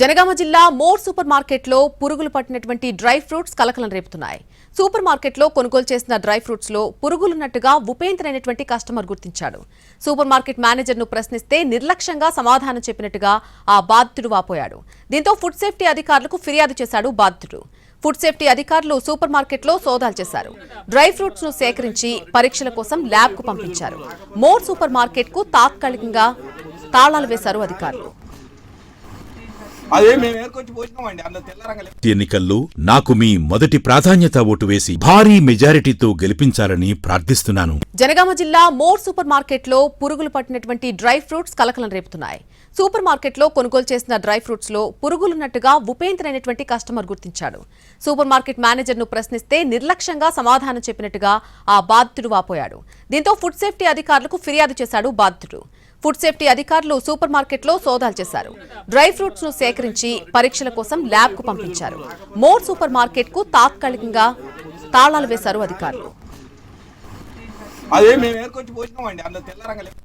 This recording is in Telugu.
జనగామ జిల్లా మోర్ సూపర్ మార్కెట్లో పురుగులు పట్టినటువంటి డ్రై ఫ్రూట్స్ కలకలం రేపుతున్నాయి. సూపర్ మార్కెట్లో కొనుగోలు చేసిన డ్రై ఫ్రూట్స్లో పురుగులున్నట్టుగా ఉపేంద్ర అనేటువంటి కస్టమర్ గుర్తించాడు. సూపర్ మార్కెట్ మేనేజర్ను ప్రశ్నిస్తే నిర్లక్ష్యంగా సమాధానం చెప్పినట్టుగా ఆ బాధితుడు వాపోయాడు. దీంతో ఫుడ్ సేఫ్టీ అధికారులకు ఫిర్యాదు చేశాడు బాధితుడు. ఫుడ్ సేఫ్టీ అధికారులు సూపర్ మార్కెట్లో సోదాలు చేశారు. డ్రై ఫ్రూట్స్ను సేకరించి పరీక్షల కోసం ల్యాబ్కు పంపించారు. మోర్ సూపర్ మార్కెట్కు తాత్కాలికంగా తాళాలు వేశారు అధికారులు. ఎన్నికల్లో నాకు మీ మొదటి ప్రాధాన్యత ఓటు వేసి భారీ మెజారిటీతో గెలిపించాలని ప్రార్థిస్తున్నాను. జనగామ జిల్లా మోర్ సూపర్ మార్కెట్లో పురుగులు పట్టినటువంటి డ్రై ఫ్రూట్స్ కలకలం రేపుతున్నాయి. సూపర్ మార్కెట్లో కొనుగోలు చేసిన డ్రై ఫ్రూట్స్లో పురుగులున్నట్టుగా ఉపేంద్ర అనేటువంటి కస్టమర్ గుర్తించాడు. సూపర్ మార్కెట్ మేనేజర్ను ప్రశ్నిస్తే నిర్లక్ష్యంగా సమాధానం చెప్పినట్టుగా ఆ బాధితుడు వాపోయాడు. దీంతో ఫుడ్ సేఫ్టీ అధికారులకు ఫిర్యాదు చేశాడు బాధితుడు. ఫుడ్ సేఫ్టీ అధికారులు సూపర్ మార్కెట్లో సోదాలు చేశారు. డ్రై ఫ్రూట్స్ను సేకరించి పరీక్షల కోసం ల్యాబ్కు పంపించారు. మోర్ సూపర్ మార్కెట్కు తాత్కాలికంగా తాళాలు వేశారు అధికారులు.